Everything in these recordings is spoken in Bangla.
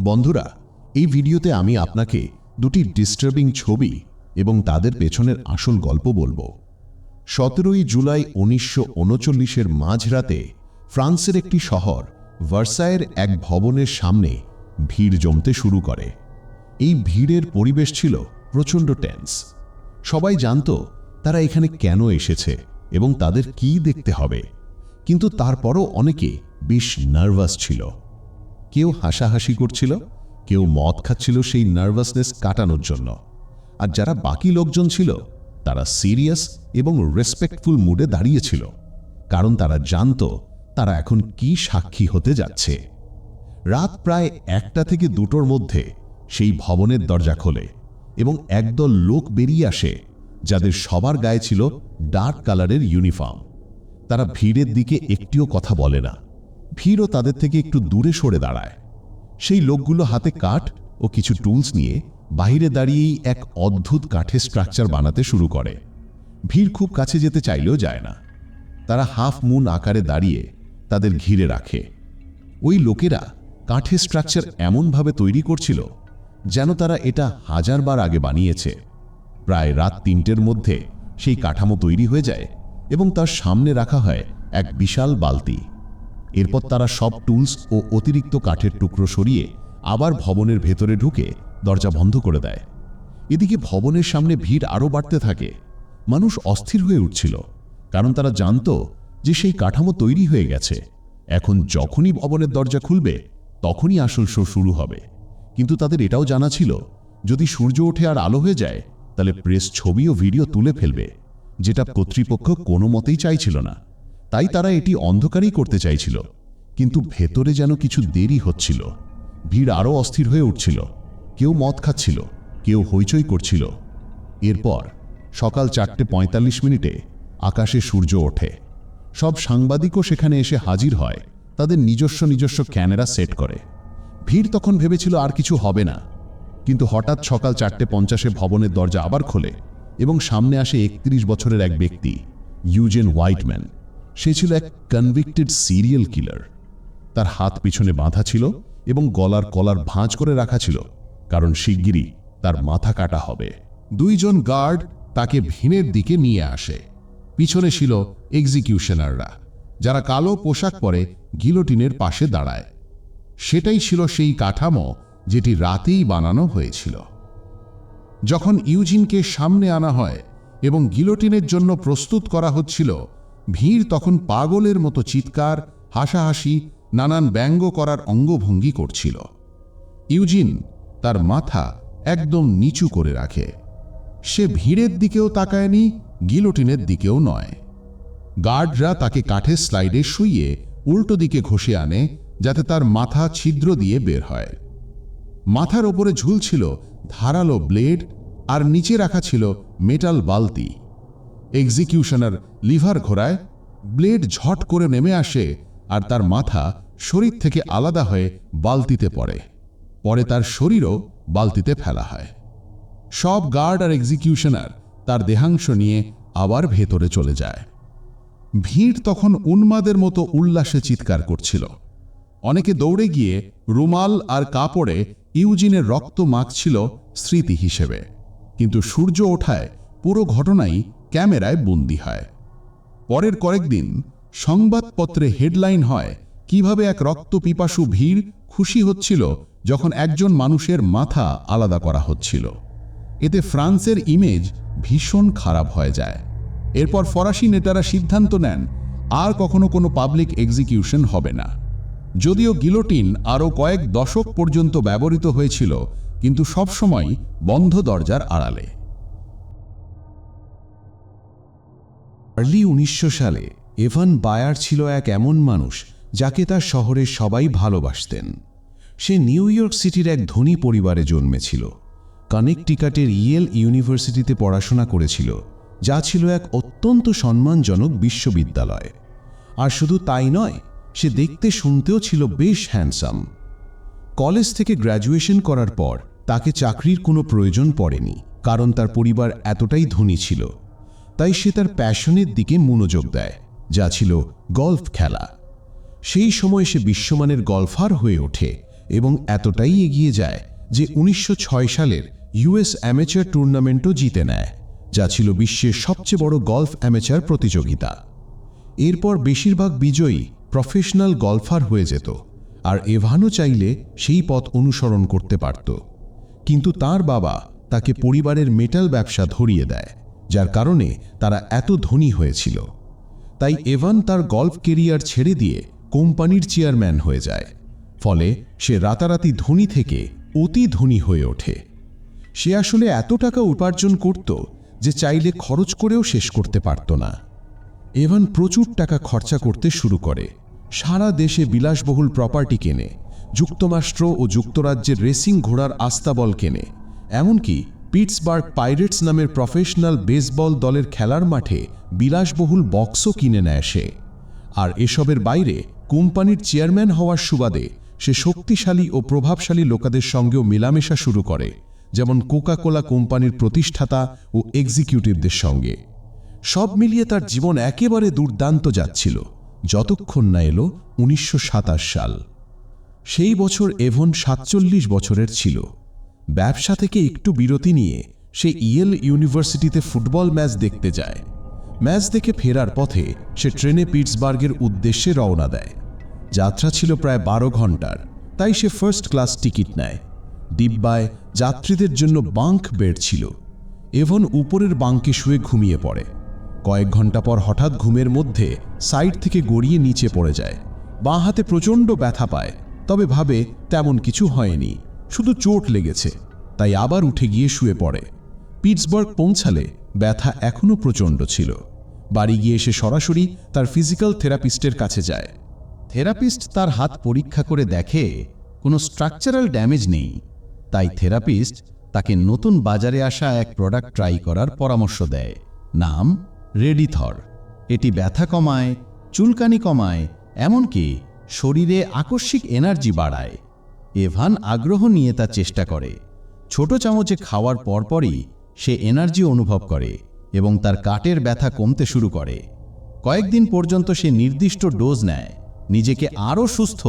বন্ধুরা, এই ভিডিওতে আমি আপনাকে দুটি ডিস্টার্বিং ছবি এবং তাদের পেছনের আসল গল্প বলব। সতেরোই জুলাই উনিশশো উনচল্লিশের মাঝরাতে ফ্রান্সের একটি শহর, ভার্সায়ের এক ভবনের সামনে ভিড় জমতে শুরু করে। এই ভিড়ের পরিবেশ ছিল প্রচণ্ড টেন্স সবাই জানত তারা এখানে কেন এসেছে এবং তাদের কি দেখতে হবে। কিন্তু তারপরও অনেকে বেশ নার্ভাস ছিল। কেউ হাসাহাসি করছিল, কেউ মদ খাচ্ছিল সেই নার্ভাসনেস কাটানোর জন্য। আর যারা বাকি লোকজন ছিল, তারা সিরিয়াস এবং রেসপেক্টফুল মুডে দাঁড়িয়েছিল, কারণ তারা জানতো তারা এখন কি সাক্ষী হতে যাচ্ছে। রাত প্রায় একটা থেকে দুটোর মধ্যে সেই ভবনের দরজা খোলে এবং একদল লোক বেরিয়ে আসে, যাদের সবার গায়ে ছিল ডার্ক কালারের ইউনিফর্ম। তারা ভিড়ের দিকে একটিও কথা বলে না। ভিড়ও তাদের থেকে একটু দূরে সরে দাঁড়ায়। সেই লোকগুলো হাতে কাঠ ও কিছু টুলস নিয়ে বাহিরে দাঁড়িয়েই এক অদ্ভুত কাঠের স্ট্রাকচার বানাতে শুরু করে। ভিড় খুব কাছে যেতে চাইলেও যায় না। তারা হাফ মুন আকারে দাঁড়িয়ে তাদের ঘিরে রাখে। ওই লোকেরা কাঠের স্ট্রাকচার এমনভাবে তৈরি করছিল যেন তারা এটা হাজারবার আগে বানিয়েছে। প্রায় রাত তিনটের মধ্যে সেই কাঠামো তৈরি হয়ে যায় এবং তার সামনে রাখা হয় এক বিশাল বালতি। এরপর তারা সব টুলস ও অতিরিক্ত কাঠের টুকরো সরিয়ে আবার ভবনের ভেতরে ঢুকে দরজা বন্ধ করে দেয়। এদিকে ভবনের সামনে ভিড় আরও বাড়তে থাকে। মানুষ অস্থির হয়ে উঠছিল, কারণ তারা জানতো যে সেই কাঠামো তৈরি হয়ে গেছে। এখন যখনই ভবনের দরজা খুলবে, তখনই আসল শো শুরু হবে। কিন্তু তাদের এটাও জানা ছিল, যদি সূর্য ওঠে আর আলো হয়ে যায়, তাহলে প্রেস ছবি ও ভিডিও তুলে ফেলবে, যেটা কর্তৃপক্ষ কোনো মতেই চাইছিল না। তাই তারা এটি অন্ধকারেই করতে চাইছিল, কিন্তু ভেতরে যেন কিছু দেরি হচ্ছিল। ভিড় আরও অস্থির হয়ে উঠছিল। কেউ মদ খাচ্ছিল, কেউ হইচই করছিল। এরপর সকাল চারটে পঁয়তাল্লিশ মিনিটে আকাশে সূর্য ওঠে। সব সাংবাদিকও সেখানে এসে হাজির হয়, তাদের নিজস্ব নিজস্ব ক্যামেরা সেট করে। ভিড় তখন ভেবেছিল আর কিছু হবে না, কিন্তু হঠাৎ সকাল চারটে পঞ্চাশে ভবনের দরজা আবার খোলে এবং সামনে আসে একত্রিশ বছরের এক ব্যক্তি, ইউজেন হোয়াইটম্যান। সে ছিল এক কনভিক্টেড সিরিয়াল কিলার তার হাত পিছনে বাঁধা ছিল এবং গলার কলার ভাঁজ করে রাখা ছিল, কারণ শিগগিরই তার মাথা কাটা হবে। দুইজন গার্ড তাকে ভিনের দিকে নিয়ে আসে। পিছনে ছিল এক্সিকিউশনাররা যারা কালো পোশাক পরে গিলোটিনের পাশে দাঁড়ায়। সেটাই ছিল সেই কাঠামো যেটি রাতেই বানানো হয়েছিল। যখন ইউজিনকে সামনে আনা হয় এবং গিলোটিনের জন্য প্রস্তুত করা হচ্ছিল ভিড় তখন পাগলের মতো চিৎকার, হাসাহাসি, নানান ব্যঙ্গ করার অঙ্গভঙ্গি করছিল। ইউজিন তার মাথা একদম নিচু করে রাখে। সে ভিড়ের দিকেও তাকায়নি, গিলোটিনের দিকেও নয়। গার্ডরা তাকে কাঠের স্লাইডে শুইয়ে উল্টো দিকে ঘষে আনে, যাতে তার মাথা ছিদ্র দিয়ে বের হয়। মাথার ওপরে ঝুলছিল ধারালো ব্লেড আর নিচে রাখা ছিল মেটাল বালতি। এক্সিকিউশনার লিভার ঘোরায় ব্লেড ঝট করে নেমে আসে আর তার মাথা শরীর থেকে আলাদা হয়ে বালতিতে পড়ে। পরে তার শরীরও বালতিতে ফেলা হয়। সব গার্ড আর এক্সিকিউশনার তার দেহাংশ নিয়ে আবার ভেতরে চলে যায়। ভিড় তখন উন্মাদের মতো উল্লাসে চিৎকার করছিল। অনেকে দৌড়ে গিয়ে রুমাল আর কাপড়ে ইউজিনের রক্ত মাখছিল স্মৃতি হিসেবে। কিন্তু সূর্য ওঠায় পুরো ঘটনাই ক্যামেরায় বন্দি হয়। পরের কয়েকদিন সংবাদপত্রে হেডলাইন হয়, কীভাবে এক রক্ত পিপাসু ভিড় খুশি হচ্ছিল যখন একজন মানুষের মাথা আলাদা করা হচ্ছিল। এতে ফ্রান্সের ইমেজ ভীষণ খারাপ হয়ে যায়। এরপর ফরাসি নেতারা সিদ্ধান্ত নেন, আর কখনো কোনো পাবলিক এক্সিকিউশন হবে না। যদিও গিলোটিন আরও কয়েক দশক পর্যন্ত ব্যবহৃত হয়েছিল, কিন্তু সবসময় বন্ধ দরজার আড়ালে। আর্লি উনিশশো সালে এভান বায়ার ছিল এক এমন মানুষ যাকে তার শহরের সবাই ভালোবাসতেন। সে নিউ ইয়র্ক সিটির এক ধনী পরিবারে জন্মেছিল। কানেকটিকাটের ইয়েল ইউনিভার্সিটিতে পড়াশোনা করেছিল, যা ছিল এক অত্যন্ত সম্মানজনক বিশ্ববিদ্যালয়। আর শুধু তাই নয়, সে দেখতে শুনতেও ছিল বেশ হ্যান্ডসাম কলেজ থেকে গ্র্যাজুয়েশন করার পর তাকে চাকরির কোনো প্রয়োজন পড়েনি, কারণ তার পরিবার এতটাই ধনী ছিল। তাই সে তার প্যাশনের দিকে মনোযোগ দেয়, যা ছিল গল্ফ খেলা। সেই সময় সে বিশ্বমানের গলফার হয়ে ওঠে এবং এতটাই এগিয়ে যায় যে উনিশশো ছয় সালের ইউএস অ্যামেচার টুর্নামেন্টও জিতে নেয়, যা ছিল বিশ্বের সবচেয়ে বড় গলফ অ্যামেচার প্রতিযোগিতা। এরপর বেশিরভাগ বিজয়ী প্রফেশনাল গলফার হয়ে যেত, আর এভানও চাইলে সেই পথ অনুসরণ করতে পারত। কিন্তু তার বাবা তাকে পরিবারের মেটাল ব্যবসা ধরিয়ে দেয় যার কারণে তারা এত ধনী হয়েছিল। তাই এভান তার গল্ফ কেরিয়ার ছেড়ে দিয়ে কোম্পানির চেয়ারম্যান হয়ে যায়। ফলে সে রাতারাতি ধনী থেকে অতি ধনী হয়ে ওঠে। সে আসলে এত টাকা উপার্জন করত যে চাইলে খরচ করেও শেষ করতে পারত না। এভান প্রচুর টাকা খরচা করতে শুরু করে। সারা দেশে বিলাসবহুল প্রপার্টি কেনে, যুক্তরাষ্ট্র ও যুক্তরাজ্যের রেসিং ঘোড়ার আস্তাবল কেনে, এমনকি পিটসবার্গ পাইরেটস নামের প্রফেশনাল বেসবল দলের খেলার মাঠে বিলাসবহুল বক্সও কিনে নেয় সে। আর এসবের বাইরে কোম্পানির চেয়ারম্যান হওয়ার সুবাদে সে শক্তিশালী ও প্রভাবশালী লোকেদের সঙ্গেও মেলামেশা শুরু করে, যেমন কোকা কোলা কোম্পানির প্রতিষ্ঠাতা ও এক্সিকিউটিভদের সঙ্গে। সব মিলিয়ে তার জীবন একেবারে দুর্দান্ত যাচ্ছিল, যতক্ষণ না এলো উনিশশো সাতাশ সাল। সেই বছর এভন সাতচল্লিশ বছরের ছিল। ব্যবসা থেকে একটু বিরতি নিয়ে সে ইয়েল ইউনিভার্সিটিতে ফুটবল ম্যাচ দেখতে যায়। ম্যাচ দেখে ফেরার পথে সে ট্রেনে পিটসবার্গের উদ্দেশ্যে রওনা দেয়। যাত্রা ছিল প্রায় বারো ঘণ্টার, তাই সে ফার্স্ট ক্লাস টিকিট নেয়। ডিব্বায় যাত্রীদের জন্য বাঙ্ক বেড ছিল। এভন উপরের বাঙ্কে শুয়ে ঘুমিয়ে পড়ে। কয়েক ঘণ্টা পর হঠাৎ ঘুমের মধ্যে সাইড থেকে গড়িয়ে নিচে পড়ে যায়। বাঁ হাতে প্রচণ্ড ব্যথা পায়, তবে ভাবে তেমন কিছু হয়নি। শুধু চোট লেগেছে, তাই আবার উঠে গিয়ে শুয়ে পড়ে। পিটসবার্গ পৌঁছালে ব্যথা এখনও প্রচণ্ড ছিল। বাড়ি গিয়ে সে সরাসরি তার ফিজিক্যাল থেরাপিস্টের কাছে যায়। থেরাপিস্ট তার হাত পরীক্ষা করে দেখে, কোনো স্ট্রাকচারাল ড্যামেজ নেই। তাই থেরাপিস্ট তাকে নতুন বাজারে আসা এক প্রোডাক্ট ট্রাই করার পরামর্শ দেয়। নাম রেডিথর। এটি ব্যথা কমায়, চুলকানি কমায়, এমনকি শরীরে আকস্মিক এনার্জি বাড়ায়। এভান আগ্রহ নিয়ে তা চেষ্টা করে। ছোট চামচে খাওয়ার পরপরই সে এনার্জি অনুভব করে এবং তার কাটের ব্যথা কমতে শুরু করে। কয়েকদিন পর্যন্ত সে নির্দিষ্ট ডোজ নেয়, নিজেকে আরও সুস্থ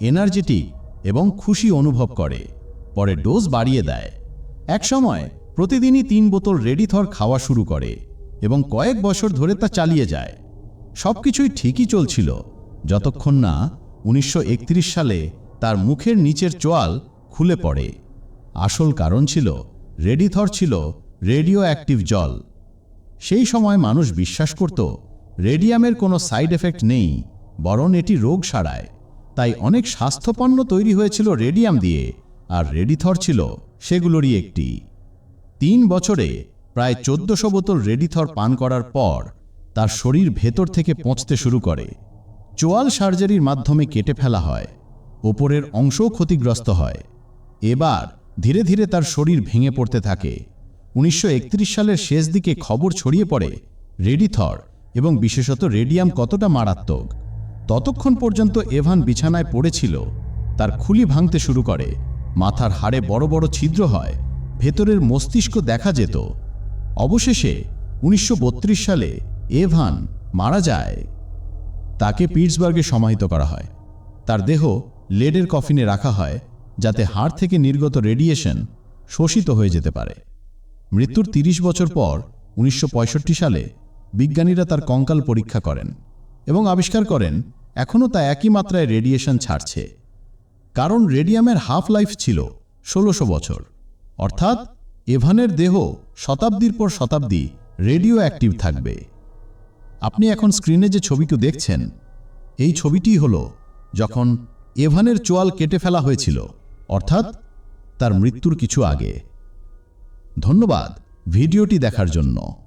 এনার্জেটিক এবং খুশি অনুভব করে। পরে ডোজ বাড়িয়ে দেয়। একসময় প্রতিদিনই তিন বোতল রেডিথর খাওয়া শুরু করে এবং কয়েক বছর ধরে তা চালিয়ে যায়। সব কিছুই ঠিকই চলছিল, যতক্ষণ না উনিশশো একত্রিশ সালে তার মুখের নিচের চোয়াল খুলে পড়ে। আসল কারণ ছিল, রেডিথর ছিল রেডিও অ্যাক্টিভ জল। সেই সময় মানুষ বিশ্বাস করত, রেডিয়ামের কোনো সাইড এফেক্ট নেই, বরং এটি রোগ সারায়। তাই অনেক স্বাস্থ্যপণ্য তৈরি হয়েছিল রেডিয়াম দিয়ে, আর রেডিথর ছিল সেগুলোরই একটি। তিন বছরে প্রায় চোদ্দশো বোতল রেডিথর পান করার পর তার শরীর ভেতর থেকে পচতে শুরু করে। চোয়াল সার্জারির মাধ্যমে কেটে ফেলা হয়। ওপরের অংশও ক্ষতিগ্রস্ত হয়। এবার ধীরে ধীরে তার শরীর ভেঙে পড়তে থাকে। উনিশশো একত্রিশ সালের শেষ দিকে খবর ছড়িয়ে পড়ে রেডিথর এবং বিশেষত রেডিয়াম কতটা মারাত্মক। ততক্ষণ পর্যন্ত এভান বিছানায় পড়েছিল। তার খুলি ভাঙতে শুরু করে। মাথার হাড়ে বড় বড় ছিদ্র হয়। ভেতরের মস্তিষ্ক দেখা যেত। অবশেষে উনিশশো বত্রিশ সালে এভান মারা যায়। তাকে পিটসবার্গে সমাহিত করা হয়। তার দেহ লেডের কফিনে রাখা হয় যাতে হাড় থেকে নির্গত রেডিয়েশন শোষিত হয়ে যেতে পারে। মৃত্যুর ৩০ বছর পর উনিশশো পঁয়ষট্টি সালে বিজ্ঞানীরা তার কঙ্কাল পরীক্ষা করেন এবং আবিষ্কার করেন, এখনও তা একই মাত্রায় রেডিয়েশন ছাড়ছে। কারণ রেডিয়ামের হাফ লাইফ ছিল ষোলোশো বছর। অর্থাৎ এভানের দেহ শতাব্দীর পর শতাব্দী রেডিও অ্যাক্টিভ থাকবে। আপনি এখন স্ক্রিনে যে ছবিটি দেখছেন, এই ছবিটি হল যখন এভানের চোয়াল কেটে ফেলা হয়েছিল অর্থাৎ তার মৃত্যুর কিছু আগে। ধন্যবাদ ভিডিওটি দেখার জন্য।